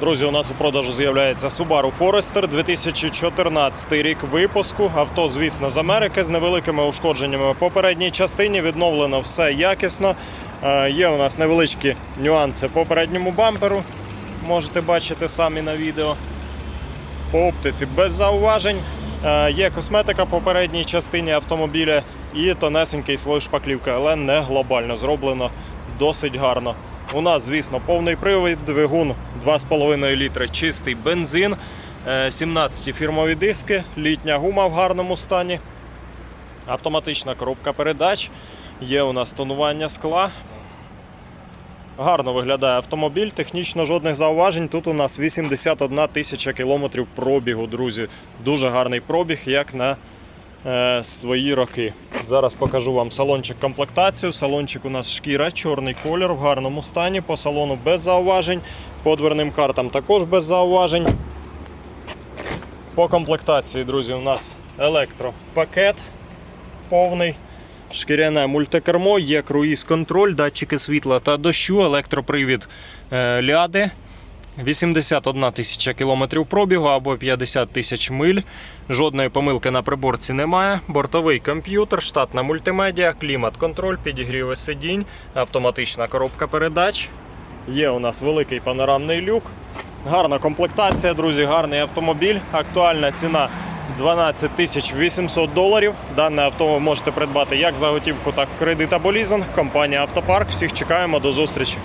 Друзі, у нас у продажу з'являється Subaru Forester 2014 рік випуску. Авто, звісно, з Америки з невеликими ушкодженнями по передній частині. Відновлено все якісно. Е, Є у нас невеличкі нюанси по передньому бамперу. Можете бачити самі на відео. По оптиці без зауважень. Е, Є косметика по передній частині автомобіля і тонесенький слой шпаклівки, але не глобально зроблено досить гарно. У нас, звісно, повний привід, двигун 2,5 літри, чистий бензин, е, 17 фірмові диски, літня гума в гарному стані, автоматична коробка передач, є у нас тонування скла. Гарно виглядає автомобіль, технічно жодних зауважень. Тут у нас 81 тисяча кілометрів пробігу, друзі. Дуже гарний пробіг, як на е, свої роки. Зараз покажу вам салончик комплектацію. Салончик у нас шкіра, чорний колір в гарному стані. По салону без зауважень. По дверним картам також без зауважень. По комплектації, друзі, у нас електропакет повний. Шкіряне мультикермо, є круїз-контроль, датчики світла та дощу, електропривід е, ляди. 81 тисяча кілометрів пробігу або 50 тисяч миль. Жодної помилки на приборці немає. Бортовий комп'ютер, штатна мультимедіа, клімат-контроль, підігріви сидінь, автоматична коробка передач. Є у нас великий панорамний люк. Гарна комплектація, друзі, гарний автомобіль. Актуальна ціна 12 тисяч 800 доларів. Дане авто ви можете придбати як за готівку, так і кредит або лізинг. Компанія Автопарк. Всіх чекаємо до зустрічі.